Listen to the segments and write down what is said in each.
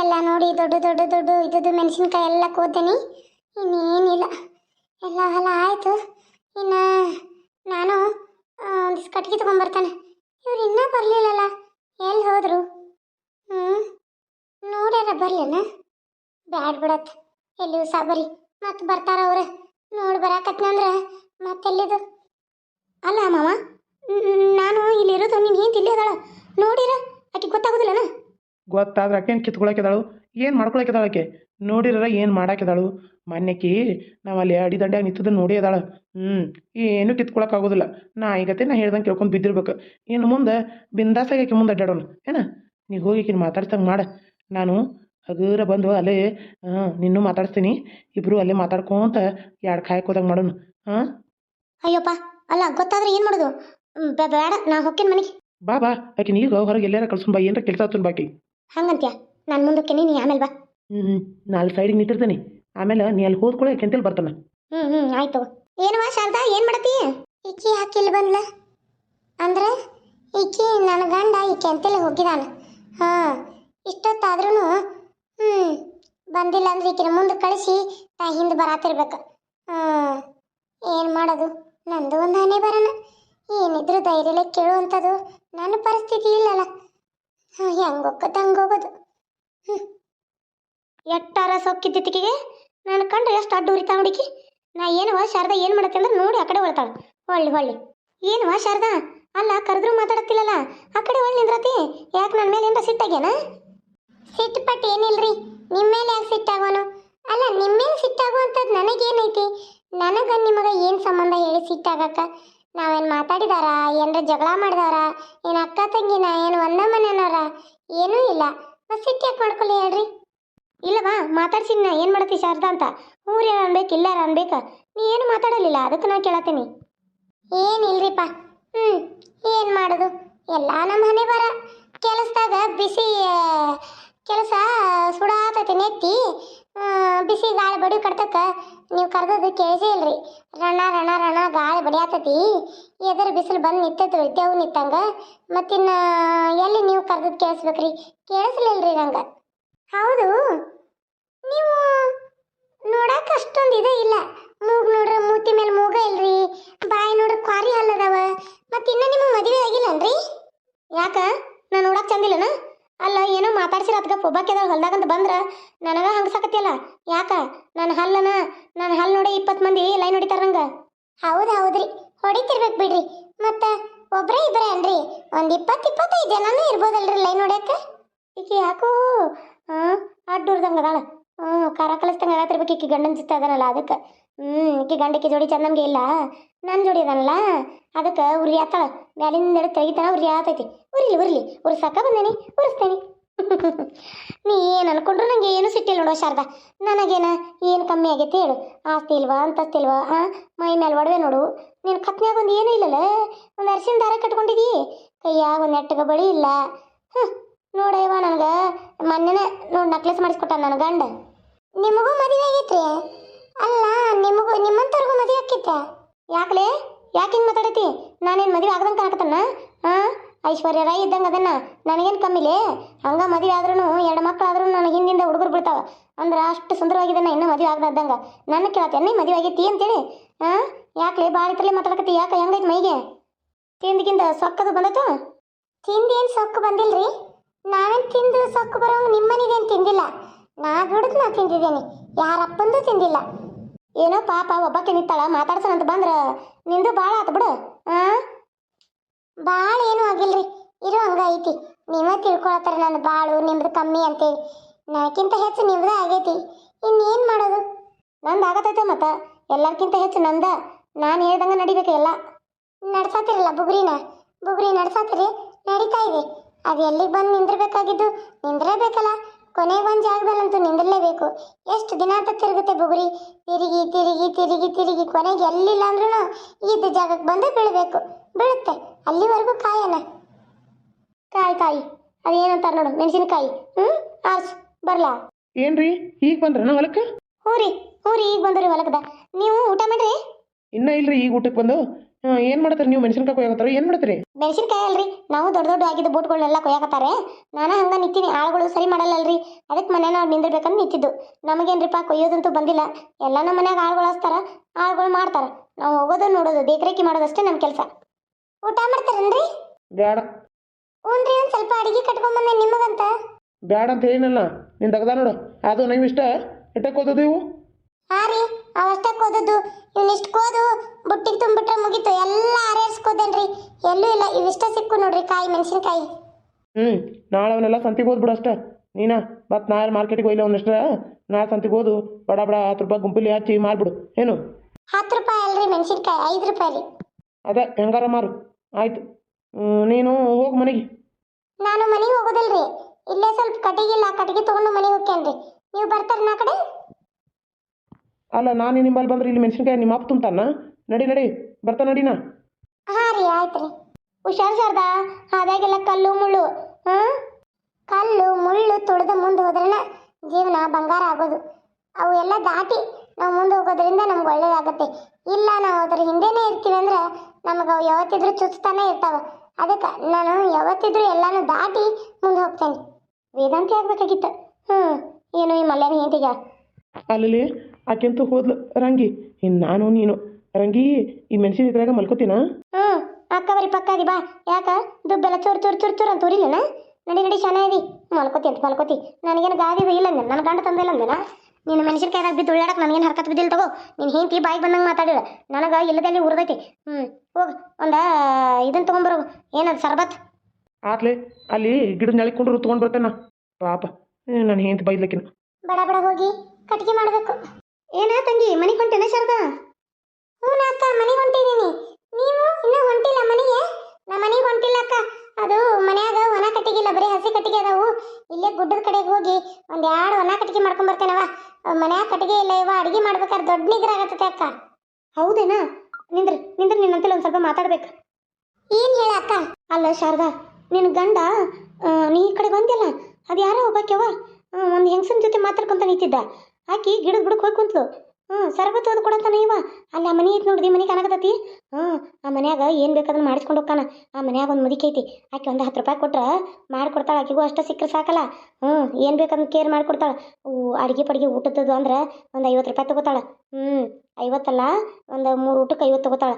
ಎಲ್ಲ ನೋಡಿ ದೊಡ್ಡ ದೊಡ್ಡ ದೊಡ್ಡ ಇದ್ದದ್ದು ಮೆಣಸಿನ್ಕಾಯಿ ಎಲ್ಲ ಕೋತೀನಿ. ಇನ್ನೇನಿಲ್ಲ ಎಲ್ಲ ಹೊಲ ಆಯಿತು. ಇನ್ನು ನಾನು ಒಂದಿಷ್ಟು ಕಟ್ಗೆ ತೊಗೊಂಬರ್ತಾನೆ. ಇವ್ರು ಇನ್ನೂ ಬರಲಿಲ್ಲಲ್ಲ. ಎಲ್ಲಿ ಹೋದರು? ಹ್ಞೂ ನೋಡ್ಯಾರ ಬರ್ಲೇನ ಬ್ಯಾಡ್ ಬಿಡತ್. ಎಲ್ಲಿಯೂ ಸಾಬರಿ ಮತ್ತೆ ಬರ್ತಾರ ಅವ್ರೆ. ನೋಡಿ ಬರಾಕತ್ನಂದ್ರೆ ಮತ್ತೆಲ್ಲಿದು ಅಲ್ಲ ಮಾವ ನಾನು ಇಲ್ಲಿರೋದು ನೀನು ಏನು ಅದಾಳ ನೋಡಿರ? ಆಕೆ ಗೊತ್ತಾಗೋದಿಲ್ಲನ? ಗೊತ್ತಾದ್ರೆ ಆಕೇನು ಕಿತ್ಕೊಳಕಿದಾಳು ಏನು ಮಾಡ್ಕೊಳಕಿದಾಳ ಆಕೆ? ನೋಡಿರ ಏನು ಮಾಡಾಕಿದಾಳು ಮಾನ್ಯಕಿ ನಾವು ಅಲ್ಲಿ ಅಡಿ ದಂಡ್ಯಾಗ ನಿಂತದ್ದು ನೋಡಿ ಅದಾಳ. ಹ್ಞೂ ಏನು ಕಿತ್ಕೊಳಕ್ಕಾಗೋದಿಲ್ಲ. ನಾ ಈಗತ್ತೆ ನಾ ಹೇಳ್ದಂಗೆ ಕೇಳ್ಕೊಂಡು ಬಿದ್ದಿರ್ಬೇಕು. ಇನ್ನು ಮುಂದೆ ಬಿಂದಾಸಾಗಿ ಆಕೆ ಮುಂದೆ ಅಡ್ಡಾಡೋಣ ಏನ? ನೀ ಹೋಗಿ ಆಕಿನ ಮಾತಾಡ್ಸಂಗೆ ಮಾಡ. ನಾನು ಹಗುರ ಬಂದು ಅಲ್ಲೇ ಹಾಂ ನಿನ್ನೂ ಮಾತಾಡ್ತೀನಿ ಇಬ್ಬರು ಅಲ್ಲೇ ಮಾತಾಡ್ಕೊಂತ ಎರಡು ಕಾಯಕ್ಕೆ ಹೋದಂಗೆ ಮಾಡೋಣ ಹಾಂ ಅಯ್ಯಪ್ಪ ಅಲ್ಲ ಗೊತ್ತಾದ್ರೆ ಏನು ಮಾಡೋದು? ಬೇಡ ನಾ ಹೊಕ್ಕೇನ್ ಮನೆಗೆ. ಬಾ ಬಾ. ಆಕಿನ ಈಗ ಹೊರಗೆ ಎಲ್ಲಾರ ಕಳ್ಸೊಂಬ ಏನಾರ ಕೆಲಸ ಆತನ್ ಬಾಕಿ. ಹಂಗಂತ್ಯ? ನಾನು ಮುಂದಕ್ಕೆ ನೀ ಆಮೇಲೆ ಬಾ. ಹ್ಞೂ ಹ್ಞೂ ನಾಲ್ಕು ಸೈಡಿಗೆ ನಿಂತಿರ್ತೀನಿ. ಆಮೇಲೆ ನೀ ಅಲ್ಲಿ ಹೋದ್ಕೊಳ್ಳೆ ಕೆಂತೇಳಿ ಬರ್ತಾನೆ. ಹ್ಞೂ ಹ್ಞೂ ಆಯ್ತು ಏನವ್ವ ಶಾರದಾ? ಏನು ಮಾಡತ್ತಿ ಈಕಿ ಹಾಕಿಲ್ಲ ಬಂದ್ಲ? ಅಂದ್ರೆ ಇಕ್ಕಿ ನನ್ನ ಗಂಡ ಈಕೆ ಅಂತೇಳಿ ಹೋಗಿದಾನ. ಹಾಂ ಇಷ್ಟೊತ್ತಾದ್ರೂ ಹ್ಞೂ ಬಂದಿಲ್ಲ ಅಂದ್ರೆ ಈಕಿನ ಮುಂದೆ ಕಳಿಸಿ ತಾ ಹಿಂದೆ ಬರಾತಿರ್ಬೇಕು. ಹಾಂ ಏನು ಮಾಡೋದು? ನಂದು ಒಂದು ಹನಿ ಬರೋಣ ಏನಿದ್ರು ಧೈರ್ಯಲೇ ಕೇಳುವಂಥದ್ದು. ನನ್ನ ಪರಿಸ್ಥಿತಿ ಇಲ್ಲಲ್ಲ. ಹಾಂ ಹೆಂಗೆ ಹೋಗೋದು ಹಂಗೆ ಹೋಗೋದು ಹ್ಞೂ ಎಟ್ಟಾರ ಸೊಕ್ಕಿದ್ದಿತ್ತಿಗೆ ನಾನು ಕಂಡ್ರೆ ಎಷ್ಟು ಅಡ್ಡು ಉರಿತಾ ಹುಡುಕಿ ನಾ ಏನು ಶಾರದಾ ಏನು ಮಾಡತ್ತೆ ಅಂದ್ರೆ ನೋಡಿ ಆ ಕಡೆ ಹೊಳ್ತಾಳ ಹೊಳ್ಳಿ ಹೊಳ್ಳಿ. ಏನು ಶಾರದಾ? ಅಲ್ಲ, ಕರೆದ್ರು ಮಾತಾಡತ್ತಿಲ್ಲಲ್ಲ ಆ ಕಡೆ ಹೊಳ್ಳಿ ನಿಂದ್ರತಿ. ಯಾಕೆ ನನ್ನ ಮೇಲೆ ಏನರ ಸಿಟ್ಟಾಗ್ಯಾನ ಸಿಟ್ಟು ಪಟ್ಟು ಏನಿಲ್ರಿ? ನಿಮ್ಮ ಮೇಲೆ ಯಾಕೆ ಸಿಟ್ಟಾಗೋನು ಅಲ್ಲ ನಿಮ್ಮ ಮೇಲೆ ಸಿಟ್ಟಾಗುವಂಥದ್ದು ನನಗೇನೈತಿ? ನನಗೆ ನಿಮಗ ಏನು ಸಂಬಂಧ ಹೇಳಿ ಸಿಟ್ಟಾಗಕ್ಕ ನಾವೇನು ಮಾತಾಡಿದಾರ? ಏನರ ಜಗಳ ಮಾಡಿದಾರ? ಏನು ಅಕ್ಕ, ತಂಗಿನ ಏನು ಒಂದ ಮನೆನವರ ಏನೂ ಇಲ್ಲ. ಸಿಟ್ಟು ಯಾಕೆ ಮಾಡ್ಕೊಳ್ಳಿ ಹೇಳ್ರಿ? ಇಲ್ಲವಾ ಮಾತಾಡ್ಸಿನ ಏನು ಮಾಡತ್ತಿ ಶಾರದಾ ಅಂತ? ಊರು ಯಾರು ಅನ್ಬೇಕು, ಇಲ್ಲ ಯಾರು ಅನ್ಬೇಕ? ನೀ ಏನು ಮಾತಾಡಲಿಲ್ಲ, ಅದಕ್ಕೆ ನಾ ಕೇಳತ್ತೀನಿ. ಏನಿಲ್ರಿಪ್ಪ ಹ್ಞೂ ಏನು ಮಾಡೋದು? ಎಲ್ಲ ನಮ್ಮ ಮನೆ ಬರ ಕೆಲಸದಾಗ ಬಿಸಿ ಕೆಲಸ ಸುಡಾತತಿ ನೆತ್ತಿ. ಬಿಸಿ ಗಾಳಿ ಬಡಿ ಕಡ್ತಕ್ಕ ನೀವು ಕರೆದದ್ದು ಕೇಳಿಸೇ ಇಲ್ರಿ. ರಣ ರಣ ರಣ ಗಾಳಿ ಬಡಿಯಾತತಿ. ಎದುರು ಬಿಸಿಲು ಬಂದು ನಿಂತೈತೆ ಇದ್ದೇವು ನಿಂತಂಗ. ಮತ್ತಿನ್ನ ಎಲ್ಲಿ ನೀವು ಕರೆದದ್ದು ಕೇಳಿಸ್ಬೇಕ್ರಿ? ಕೇಳಿಸ್ಲಿಲ್ರಿ ನಂಗೆ. ಹೌದು. ನೀವು ನೋಡಕ್ ಅಷ್ಟೊಂದು ಇದೇ ಇಲ್ಲ. ಮೂಗ್ ನೋಡ್ರ ಮೂತಿ ಮೇಲೆ ಮೂಗ ಇಲ್ರಿ, ಬಾಯಿ ನೋಡ್ರ ಕ್ವಾರಿ ಹಲ್ಲದವ ಮತ್ತೆ ಇನ್ನ ನಿಮ್ಮ ಮದುವೆ ಆಗಿಲ್ಲನ್ರಿ ಯಾಕ? ನಾ ನೋಡಕ್ ಚಂದಿಲ್ಲನ ಅಲ್ಲ, ಏನೋ ಮಾತಾಡ್ಸಿರ ಅದ್ಕ ಒಬ್ಬಾಕೆದಾಗ ಹೊಲ್ದಾಗಂತ ಬಂದ್ರ ನನಗ ಹಂಗಸಾಕತಿಯಲ್ಲ ಯಾಕ? ನನ್ನ ಹಲ್ಲನ ನನ್ನ ಹಲ್ಲು ನೋಡಿ ಇಪ್ಪತ್ತು ಮಂದಿ ಲೈನ್ ಹೊಡಿತಾರ ನಂಗ. ಹೌದು ಹೌದ್ರಿ. ಹೊಡಿತಿರ್ಬೇಕು ಬಿಡ್ರಿ. ಮತ್ತ ಒಬ್ರೇ ಇಬ್ಬರೇ ಅನ್ರಿ. ಒಂದ್ ಇಪ್ಪತ್ತು ಇಪ್ಪತ್ತೈದು ಜನನೂ ಇರ್ಬೋದಲ್ರಿ ಲೈನ್ ಹೊಡ್ಯಾಕ. ಈಕೆ ಯಾಕೋ ಹಾಂ ಅಡ್ಡೂರ್ದಂಗೆ ಅದಾಳ. ಹ್ಞೂ ಖಾರ ಕಲಿಸ್ದಂಗೆ ಆಗತ್ತಿರ್ಬೇಕು ಈಕಿ ಗಂಡನ ಜೊತೆ ಅದನಲ್ಲ, ಅದಕ್ಕೆ. ಹ್ಞೂ ಈಕಿ ಗಂಡಕ್ಕೆ ಜೋಡಿ ಚಂದಂಗೆ ಇಲ್ಲ. ನನ್ನ ಜೋಡಿ ಅದನಲ್ಲ. ಅದಕ್ಕೆ ಉರಿ ಆತಾಳ. ಮ್ಯಾಲಿಂದ ಹಿಡಿದು ತೆಗಿತಾನ ಉರಿ ಆತೈತಿ. ಉರಿಲಿ ಉರಿಲಿ. ಉರ್ಸಾಕ ಬಂದೇನಿ, ಉರಿಸ್ತೇನೆ. ನೀ ಏನು ಅನ್ಕೊಂಡ್ರು ನಂಗೆ ಏನು ಸಿಟ್ಟಿಲ್ಲ ನೋಡೋ ಶಾರದಾ. ನನಗೇನ ಏನು ಕಮ್ಮಿ ಆಗೈತೆ ಹೇಳು. ಆಸ್ತಿ ಇಲ್ವಾ, ಅಂತಸ್ತಿ ಇಲ್ವಾ ಹಾಂ ಮೈ ಮೇಲೆ ಒಡವೆ ನೋಡು. ನೀನು ಕತ್ನ್ಯಾಗ ಒಂದು ಏನೂ ಇಲ್ಲಲ್ಲ? ಒಂದು ಅರಿಶಿನ ದಾರ ಕಟ್ಕೊಂಡಿದ್ದೀ ಕೈಯಾಗ ಒಂದು ನೆಟ್ಟಗ ಬಳಿ ಇಲ್ಲ. ಹ್ಞೂ ನೋಡಯ್ಯವ ನನಗೆ. ಮೊನ್ನೆನೆ ನೋಡಿ ನಕ್ಲೆಸ್ ಮಾಡಿಸ್ಕೊಟ್ಟ ನನ್ನ ಗಂಡ. ನಿಮಗೂ ಮದುವೆ ಆಗೈತ್ರಿ. ಅಲ್ಲ, ನಿಮಗೂ, ನಿಮ್ಮಂತವ್ರಿಗೂ ಮದುವೆ ಆಕೈತೆ ಯಾಕಲೇ? ಯಾಕೆ ಹಿಂಗೆ ಮಾತಾಡತಿ ನಾನೇನು ಮದುವೆ ಆಗದಂಗೆ ಕಾಣಕತ್ತನ? ಹಾಂ ಐಶ್ವರ್ಯ ರಾಯ್ ಇದ್ದಂಗೆ ಅದನ್ನ. ನನಗೇನು ಕಮ್ಮಿಲೇ? ಹಂಗೆ ಮದುವೆ ಆದ್ರೂ ಎರಡು ಮಕ್ಕಳಾದ್ರೂ ನನಗೆ ಹಿಂದಿಂದ ಹುಡುಗರು ಬಿಡ್ತಾವ. ಅಂದ್ರೆ ಅಷ್ಟು ಸುಂದರವಾಗಿದ್ದಾನ, ಇನ್ನೂ ಮದುವೆ ಆಗದಂಗೆ ನನ್ನ ಕೇಳತ್ತೆ ನೀ ಮದುವೆ ಆಗೈತಿ? ಅಂತೇಳಿ. ಹಾಂ ಯಾಕಲೇ ಭಾಳ ಇತ್ತಲೇ ಮಾತಾಡಕತ್ತಿ, ಯಾಕೆ ಹೆಂಗೈತೆ ಮೈಗೆ? ತಿಂದಿಗಿಂದ ಸೊಕ್ಕದು ಬಂದತ್ತು ತಿಂದೇನು ಸೊಕ್ಕು ರೀ ನಾವೇನು ತಿಂದು ಸೊಕ್ಕು ಬರೋಂಗೆ ನಿಮ್ಮನಿದೇನು ತಿಂದಿಲ್ಲ. ನಾ ದುಡಿದು ನಾ ತಿಂದಿದ್ದೀನಿ. ಯಾರಪ್ಪಂದು ತಿಂದಿಲ್ಲ. ಏನೋ ಪಾಪ ಒಬ್ಬಕ್ಕೆ ನಿಂತಾಳ ಮಾತಾಡ್ಸೋಣಂತ ಬಂದ್ರ ನಿಂದು ಭಾಳ ಆತು ಬಿಡು. ಆ? ಭಾಳ ಏನೂ ಆಗಿಲ್ರಿ. ಇರೋ ಹಂಗ ಐತಿ. ನಿಮ್ಮ ತಿಳ್ಕೊಳತ್ತಾರ ನನ್ನ ಬಾಳು, ನಿಮ್ದು ಕಮ್ಮಿ ಅಂತೇಳಿ. ನನಗಿಂತ ಹೆಚ್ಚು ನಿಮ್ದು ಆಗೈತಿ. ಇನ್ನೇನು ಮಾಡೋದು? ನಂದು ಆಗತೈತೆ ಮತ್ತ. ಎಲ್ಲರ್ಕಿಂತ ಹೆಚ್ಚು ನಂದ. ನಾನು ಹೇಳ್ದಂಗೆ ನಡಿಬೇಕು ಎಲ್ಲ. ನಡ್ಸಾತಿರಲ್ಲ ಬುಗುರಿನ? ಬುಗುರಿ ನಡ್ಸಾತಿರಿ? ನಡೀತಾ ಇದೆ. ಅದು ಎಲ್ಲಿಗೆ ಬಂದು ನಿಂದಿರ್ಬೇಕಾಗಿದ್ದು ನಿಂದ್ರಬೇಕಲ್ಲ. ಕೊನೆಗೆ ಒಂದು ಜಾಗದಲ್ಲಂತೂ ನಿಂದಿರಲೇಬೇಕು ಎಷ್ಟು ದಿನ ಅಂತ ತಿರುಗುತ್ತೆ ಬುಗುರಿ? ತಿರುಗಿ ತಿರುಗಿ ತಿರುಗಿ ತಿರುಗಿ ಕೊನೆಗೆ ಎಲ್ಲಿಲ್ಲ ಅಂದ್ರೂ ಇದ್ದ ಜಾಗಕ್ಕೆ ಬಂದು ಬೀಳಬೇಕು. ಬೀಳುತ್ತೆ. ಅಲ್ಲಿವರೆಗೂ ಕಾಯನ. ಕಾಯಿ ಕಾಯಿ ಅದೇನಂತ ನೋಡು ಮೆಣಸಿನಕಾಯಿ. ಹ್ಞೂ ಆಸ್ ಬರ್ಲಾ? ಏನ್ರಿ? ಈಗ ಬಂದ್ರನ ಹೊಲಕ್ಕೆ? ಹ್ಞೂ ರೀ ಹ್ಞೂ ರೀ ಈಗ ಬಂದ್ರಿ ಹೊಲಕ್ದ. ನೀವು ಊಟ ಮಾಡ್ರಿ? ಇನ್ನ ಇಲ್ರಿ ಈಗ ಊಟಕ್ಕೆ ಬಂದು. ಏನು ಮಾಡ್ತಾರೆ ನೀವು? ಮೆಣಸಿನ್ಕಾಯಿ ಕೊಯ್ಯಾಕತ್ತಾರ? ಏನು ಮಾಡ್ತೀರಿ? ಮೆಣಸಿನ್ಕಾಯಿ ಅಲ್ರಿ. ನಾವು ದೊಡ್ಡ ದೊಡ್ಡ ಆಗಿದ್ದ ಬೋಟ್ಗಳನ್ನೆಲ್ಲ ಕೊಯ್ಯಾಕತ್ತಾರೆ. ನಾನು ಹಂಗ ನಿಂತೀನಿ. ಆಳುಗಳು ಸರಿ ಮಾಡಲ್ಲಲ್ರಿ. ಅದಕ್ಕೆ ಮನೇನ ನಿಂದಿರ್ಬೇಕಂತ ನಿಂತಿದ್ದು. ನಮಗೇನ್ರಿಪ್ಪ ಕೊಯ್ಯೋದಂತೂ ಬಂದಿಲ್ಲ. ಎಲ್ಲ ನಮ್ಮ ಮನ್ಯಾಗ ಆಳುಗಳು ಹಚ್ತಾರ. ಆಳುಗಳು ಮಾಡ್ತಾರ. ನಾವು ಹೋಗೋದು ನೋಡೋದು ದೇಖರೇಖಿ ಮಾಡೋದಷ್ಟೇ ನಮ್ಮ ಕೆಲಸ. ಊಟ ಮಾಡ್ತಾರೇನ್ರಿ? ಬೇಡ ಹ್ಞೂನ್ರಿ ಒಂದು ಸ್ವಲ್ಪ ಅಡಿಗೆ ಕಟ್ಕೊಂಬಂದೆ ನಿಮಗಂತ. ಬೇಡ ಅಂತ ಹೇಳಿನಲ್ಲ. ನೀನು ತೆಗ್ದ ನೋಡು. ಅದು ನೀವು ಇಷ್ಟ. ಇಟ್ಟಕ್ಕೆ ಓದೋದು ಇವು? ಹಾ ರೀ ಕೋದದ್ದು. ಓದದ್ದು ಇವನಿಷ್ಟು ಕೋದು ಬುಟ್ಟಿಗೆ ತುಂಬಿಟ್ರೆ ಮುಗೀತು. ಎಲ್ಲ ಆರೇರ್ಸ್ಕೋದೇನ್ರಿ ಎಲ್ಲೂ ಇಲ್ಲ ಇವಿಷ್ಟ ಸಿಕ್ಕು ನೋಡ್ರಿ ಕಾಯಿ ಮೆಣಸಿನಕಾಯಿ. ಹ್ಞೂ ನಾಳೆ ಅವನ್ನೆಲ್ಲ ಸಂತಿಗೆ ಹೋದ್ಬಿಡು ಅಷ್ಟೇ. ನೀನಾ ಮತ್ತು ನಾಳೆ ಮಾರ್ಕೆಟಿಗೆ ಹೋಯ್ಲ್ಲ ಒಂದಷ್ಟು ನಾಳೆ ಸಂತಿಗೆ ಹೋದು ಬಡ ಬಡ ಹತ್ತು ರೂಪಾಯಿ ಗುಂಪಲ್ಲಿ ಹಚ್ಚಿ ಮಾರ್ಬಿಡು. ಏನು? ಹತ್ತು ರೂಪಾಯಿ ಅಲ್ರಿ ಮೆಣಸಿನ್ಕಾಯಿ ಐದು ರೂಪಾಯಿ ರೀ ಅದೇ ಹೆಂಗಾರ ಮಾರು. ಆಯ್ತು. ನೀನು ಹೋಗಿ ಮನೆಗೆ. ನಾನು ಮನೆಗೆ ಹೋಗೋದಿಲ್ರಿ. ಇಲ್ಲೇ ಸ್ವಲ್ಪ ಕಟ್ಟಿಗೆ ಇಲ್ಲ ಕಟ್ಟಿಗೆ ತಗೊಂಡು ಮನೆಗೆ ಹೋಗ್ತೇನ್ರಿ ನೀವು ಬರ್ತಾರ ನಾ ಕಡೆ? ಅಲ್ಲ ನಾನು ನಿಮ್ಮಲ್ಲಿ ಬಂದ್ರೆ ಇಲ್ಲಿ ಮೆಣಸಿನ್ಕಾಯಿ ನಿಮ್ಮ ಅಪ್ಪ ತುಂಬ್ತಾನ? ನಡಿ ನಡಿ ಬರ್ತಾ ನಡಿನ. ಹಾ ರೀ ಆಯ್ತು ರೀ ಹುಷಾರ್ ಸರ್ದ ಅದಾಗೆಲ್ಲ ಕಲ್ಲು ಮುಳ್ಳು ಹಾ? ಕಲ್ಲು ಮುಳ್ಳು ತುಳಿದ ಮುಂದೆ ಹೋದ್ರನ ಜೀವನ ಬಂಗಾರ ಆಗೋದು. ಅವು ಎಲ್ಲ ದಾಟಿ ನಾವು ಮುಂದೆ ಹೋಗೋದ್ರಿಂದ ನಮ್ಗೆ ಒಳ್ಳೇದಾಗತ್ತೆ. ಇಲ್ಲ ನಾವು ಅದ್ರ ಹಿಂದೆನೇ ಇರ್ತೀವಿ ಅಂದ್ರೆ ನಮಗೆ ಅವು ಯಾವತ್ತಿದ್ರು ಚುಚ್ತಾನೆ ಇರ್ತಾವ. ಅದಕ್ಕೆ ನಾನು ಯಾವತ್ತಿದ್ರು ಎಲ್ಲಾನು ದಾಟಿ ಮುಂದೆ ಹೋಗ್ತೇನೆ. ವೇದಾಂತಿ ಆಗ್ಬೇಕಾಗಿತ್ತು. ಹ್ಞೂ ಏನು ಈ ಮಲ್ಯಾನ ಹಿಂದಿಗೆ ಅಲ್ಲಿ ಆಕೆಂತೂ ಹೋದ್ಲು ರಂಗಿ ಇನ್ ನಾನು ನೀನು. ರಂಗಿ ಈ ಮೆಣಸಿನ ಇದ್ರಾಗ ಮಲ್ಕೋತೀನಾ? ಹ್ಞೂ ಅಕ್ಕ ಬರೀ ಪಕ್ಕ ಅದಿ ಬಾ. ಯಾಕ? ದುಬ್ಬೆಲ್ಲ ಚೂರು ಚೂರು ಚೂರು ಚೂರು ಅಂತ ಉರಿಲಿಲ್ಲ ನಡಿ ನಡಿ ಚೆನ್ನಾಗಿ ಮಲ್ಕೋತಿ ಅಂತ ಮಲ್ಕೋತಿ. ನನಗೇನು ಗಾದಿ ಇಲ್ಲ ಅಂದೆ ನನ್ನ ಗಂಡ ತಂದಿಲ್ಲ ಅಂದೆನ ನೀನು ಮೆಣಸಿನಕಾಯಿದಾಗ ಬಿದ್ದು ಉಳ್ಳಾಡಕ್ಕೆ ನನಗೇನು ಹರ್ಕತ್ ಬಿದ್ದಿಲ್ಲ ತಗೋ. ನೀನು ಹೆಂಡತಿ ಬಾಯಿಗೆ ಬಂದಂಗೆ ಮಾತಾಡಿಲ್ಲ. ನನಗೆ ಇಲ್ಲದಲ್ಲಿ ಉರ್ದೈತಿ ಹ್ಞೂ ಹೋಗು ಒಂದು ಇದನ್ನು ತೊಗೊಂಬರೋ ಏನದು ಸರ್ಬತ್? ಆತ್ಲೆ ಅಲ್ಲಿ ಗಿಡದ ನೆಳಿಕೊಂಡ್ರು ತೊಗೊಂಡು ಬರ್ತೇನೆ. ಪಾಪ ನಾನು ಹೆಂಡತಿ ಬೈದ್ಲಕ್ಕಿನ ಬಡ ಬಡ ಹೋಗಿ. ಕಟ್ಟಿಗೆ ಮಾಡಬೇಕು. ಏನಾ ತಂಗಿ ಮನೆಗೆ ಹೊಂಟೇನ ಶಾರದಾ? ಹ್ಞೂ ಅಕ್ಕ ಮನೆಗೆ ಹೊಂಟಿದ್ದೀನಿ ನೀವು ಇನ್ನೂ ಹೊಂಟಿಲ್ಲ ಮನೆಗೆ? ನಾ ಮನೆಗೆ ಹೊಂಟಿಲ್ಲ ಅಕ್ಕ. ಅದು ಮನ್ಯಾಗ ಒಣ ಕಟ್ಟಿಗೆ ಇಲ್ಲ ಬರೀ ಹಸಿ ಕಟ್ಟಿಗೆ ಅದಾವು. ಇಲ್ಲೇ ಗುಡ್ಡದ ಕಡೆಗೆ ಹೋಗಿ ಒಂದು ಎರಡು ಒಣ ಕಟ್ಟಿಗೆ ಮಾಡ್ಕೊಂಡ್ ಬರ್ತೇನವ. ಮನ್ಯಾಗ ಕಟ್ಟಿಗೆ ಇಲ್ಲ ಇವ ಅಡಿಗೆ ಮಾಡ್ಬೇಕಾದ್ರೆ ದೊಡ್ಡ ನಿಗ್ರ ಆಗತ್ತೆ ಅಕ್ಕ. ಹೌದೇನಾ? ನಿಂದ್ರಿ ನಿಂದ್ರಿ ನಿನ್ನಂತಲ್ಲಿ ಒಂದು ಸ್ವಲ್ಪ ಮಾತಾಡ್ಬೇಕು. ಏನು ಹೇಳ ಅಕ್ಕ? ಅಲ್ಲ ಶಾರದಾ ನಿನ್ನ ಗಂಡ ನೀ ಈ ಕಡೆ ಬಂದಿಲ್ಲ ಅದು ಯಾರೋ ಒಬ್ಬಾಕ್ಯವ ಒಂದು ಹೆಂಗಸನ ಜೊತೆ ಮಾತಾಡ್ಕೊಂತ ನಿಂತಿದ್ದ. ಆಕಿ ಗಿಡದ ಬುಡಕ್ಕೆ ಹೋಗಿ ಕುಂತ್ಲು. ಹ್ಞೂ ಸರ್ಬತ್ ಓದ್ ಕೊಡಂತಾನೆ ಇವ. ಅಲ್ಲಿ ಆ ಮನೆ ಐತಿ ನೋಡಿದಿ ಮನೆ ಕಾಣಕತ್ತತಿ ಹ್ಞೂ ಆ ಮನ್ಯಾಗ ಏನು ಬೇಕಾದ್ರೆ ಮಾಡಿಸ್ಕೊಂಡು ಹೋಗ್ತಾನ. ಆ ಮನ್ಯಾಗ ಒಂದು ಮುದುಕಿ ಐತಿ. ಆಕೆ ಒಂದು ಹತ್ತು ರೂಪಾಯಿ ಕೊಟ್ರೆ ಮಾಡ್ಕೊಡ್ತಾಳೆ. ಆಕೆಗೂ ಅಷ್ಟು ಸಿಕ್ಕರೆ ಸಾಕಲ್ಲ. ಹ್ಞೂ ಏನು ಬೇಕಂದ್ರೆ ಕೇರ್ ಮಾಡಿಕೊಡ್ತಾಳೆ. ಅಡುಗೆ ಪಡಿಗೆ ಊಟದ್ದು ಅಂದ್ರೆ ಒಂದು ಐವತ್ತು ರೂಪಾಯಿ ತಗೋತಾಳೆ. ಹ್ಞೂ ಐವತ್ತಲ್ಲ ಒಂದು ಮೂರು ಊಟಕ್ಕೆ ಐವತ್ತು ತೊಗೋತಾಳೆ.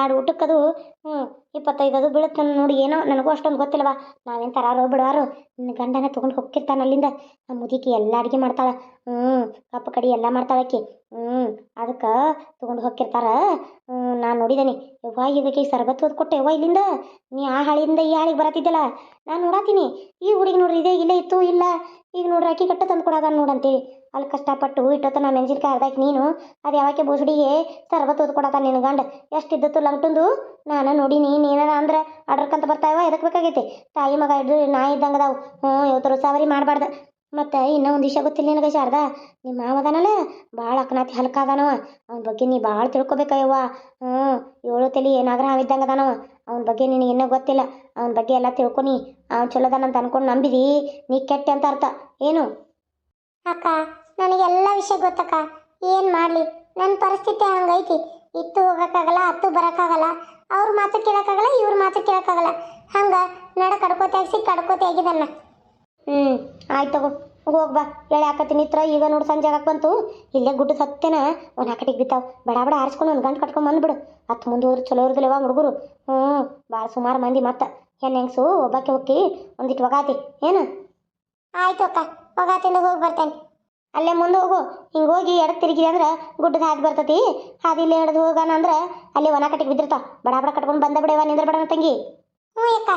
ಎರಡು ಊಟಕ್ಕದು ಹ್ಞೂ ಇಪ್ಪತ್ತೈದು ಅದು ಬೀಳುತ್ತೆ ನನ್ನ ನೋಡಿ. ಏನೋ ನನಗೂ ಅಷ್ಟೊಂದು ಗೊತ್ತಿಲ್ಲವಾ. ನಾವೇನು ತರಾರೋ ಬಿಡವಾರು. ನಿನ್ನ ಗಂಡನ ತೊಗೊಂಡು ಹೋಗ್ತಿರ್ತಾನೆ ಅಲ್ಲಿಂದ. ಆ ಮುದುಕಿ ಎಲ್ಲ ಅಡುಗೆ ಮಾಡ್ತಾಳೆ. ಹ್ಞೂ ಕಪ್ಪು ಕಡಿ ಎಲ್ಲ ಮಾಡ್ತಾಳೆ ಆಕಿ. ಹ್ಞೂ ಅದಕ್ಕೆ ತೊಗೊಂಡು ಹೋಗಿರ್ತಾರ ನಾನು ನೋಡಿದ್ದೇನೆ ಯವ್ವ ಇದಕ್ಕೆ ಸರ್ಬತ್ ಓದ್ ಕೊಟ್ಟೆ. ಇಲ್ಲಿಂದ? ನೀ ಆ ಹಾಳಿಯಿಂದ ಈ ಹಾಳಿಗೆ ಬರತ್ತಿದ್ದಲ್ಲ. ನಾನು ನೋಡತ್ತೀನಿ ಈ ಹುಡುಗಿ ನೋಡ್ರಿ, ಇದೇ ಇಲ್ಲೇ ಇತ್ತು, ಇಲ್ಲ. ಈಗ ನೋಡ್ರಿ, ಅಕ್ಕಿ ಕಟ್ಟ ತಂದು ಕೊಡೋದ ನೋಡಂತೇಳಿ ಅಲ್ಲಿ ಕಷ್ಟಪಟ್ಟು ಇಟ್ಟೊತ್ತ ನಾ ಮೆಣಸಿನ್ಕಾಯಿ ಅರ್ಧಾಕಿ ನೀನು, ಅದು ಯಾವಾಕೆ ಬೋಸುಡಿಗೆ ಸರ್ಬತ್ ಓದ್ ಕೊಡತ್ತ ನಿನ್ನ ಗಂಡ? ಎಷ್ಟಿದ್ದತ್ತು ಲಂಗ್ಟುಂದು? ನಾನು ನೋಡೀನಿ ಏನಾರ ಅಂದ್ರೆ ಅಡ್ರಕ್ಕಂತ ಬರ್ತಾವ ಎದಕ್ಕೆ ಬೇಕಾಗೈತಿ? ತಾಯಿ ಮಗ ಇಡ್ರಿ ನಾ ಇದ್ದಂಗೆ ಅದಾವು. ಹ್ಞೂ ಇವತ್ತು ಸಾವರಿ ಮಾಡಬಾರ್ದು. ಮತ್ತು ಇನ್ನೂ ಒಂದು ವಿಷಯ ಗೊತ್ತಿಲ್ಲ ನಿನಗೆ ಶಾರದಾ. ನಿಮ್ಮ ಮಾವ ಅದಾನಲ್ಲ ಭಾಳ ಅಕನಾತಿ ಹಲ್ಕ ಅದಾನವ ಅವನ ಬಗ್ಗೆ ನೀ ಭಾಳ ತಿಳ್ಕೊಬೇಕಯ್ಯವ್ವ. ಹ್ಞೂ ಏಳು ತಲೆ ಏನಾಗ್ರ ಹಾವಿದ್ದಂಗೆ ಅದಾನವ. ಅವ್ನ ಬಗ್ಗೆ ನಿನಗೆ ಇನ್ನೂ ಗೊತ್ತಿಲ್ಲ. ಅವ್ನ ಬಗ್ಗೆ ಎಲ್ಲ ತಿಳ್ಕೊನಿ. ಅವ್ನು ಅದಾನಂತ ಅನ್ಕೊಂಡು ನಂಬಿದಿ. ನೀ ಕೆಟ್ಟ ಅಂತ ಅರ್ಥ. ಏನು? ಅಕ್ಕ, ನನಗೆಲ್ಲ ವಿಷಯ ಗೊತ್ತಕ್ಕ. ಏನು ಮಾಡಲಿ? ನನ್ನ ಪರಿಸ್ಥಿತಿ ಹಂಗೈತಿ ಇತ್ತು ಹೋಗೋಕ್ಕಾಗಲ್ಲ ಹತ್ತು ಬರೋಕ್ಕಾಗಲ್ಲ. ಅವ್ರ ಮಾತು ಕೇಳೋಕ್ಕಾಗಲ್ಲ, ಇವ್ರ ಮಾತು ಕೇಳೋಕ್ಕಾಗಲ್ಲ. ಹಂಗೆ ನಡ ಕಡ್ಕೋತೆ ಹಾಕ್ಸಿ ಕಡ್ಕೋತೆ ಹ್ಞೂ ಆಯ್ತು ತಗೋ. ಹೋಗಿ ಬಾ. ಹೇಳಿ ಹಾಕತ್ತೀನಿ ಇತ್ರ ಈಗ ನೋಡು ಸಂಜೆ ಆಗಕ್ಕೆ ಬಂತು. ಇಲ್ಲೇ ಗುಡ್ಡದ ಸತ್ತೇನ ಒಂದು ಹಾಕಟಿಗೆ ಬಿತ್ತಾವ. ಬಡ ಬಡ ಆರಿಸ್ಕೊಂಡು ಒಂದು ಗಂಟು ಕಟ್ಕೊಂಡು ಬಂದ್ಬಿಡು. ಹತ್ತು ಮುಂದೆ ಹೋದ್ರೆ ಚಲೋ ಇರ್ದಿಲ್ಲವ ಹುಡುಗರು. ಹ್ಞೂ ಭಾಳ ಸುಮಾರು ಮಂದಿ ಮತ್ತೆ. ಹೆಣ್ಣು ಹೆಂಗಸು, ಒಬ್ಬಾಕೆ ಹೋಗಿ ಒಂದಿಟ್ಟು ಒಗಾತಿ. ಏನು? ಆಯ್ತು ಅಕ್ಕ. ಒಗಾತಿಂದ ಹೋಗಿ ಬರ್ತೇನೆ. ಅಲ್ಲೇ ಮುಂದೆ ಹೋಗು. ಹಿಂಗೆ ಹೋಗಿ ಎಡ ತಿರುಗಿ ಅಂದ್ರೆ ಗುಡ್ಡದ ಹಾದಿ ಬರ್ತತಿ. ಹಾದಿಲಿ ಹಿಡಿದು ಹೋಗೋಣ ಅಂದ್ರೆ ಅಲ್ಲಿ ಒಣ ಕಟ್ಟಿಗೆ ಬಿದ್ದಿರ್ತಾವ. ಬಡ ಬಡ ಕಟ್ಕೊಂಡು ಬಂದ ಬಿಡವ ನಿಂದ್ರ ಬಡ ತಂಗಿ. ಹ್ಞೂ ಅಕ್ಕ.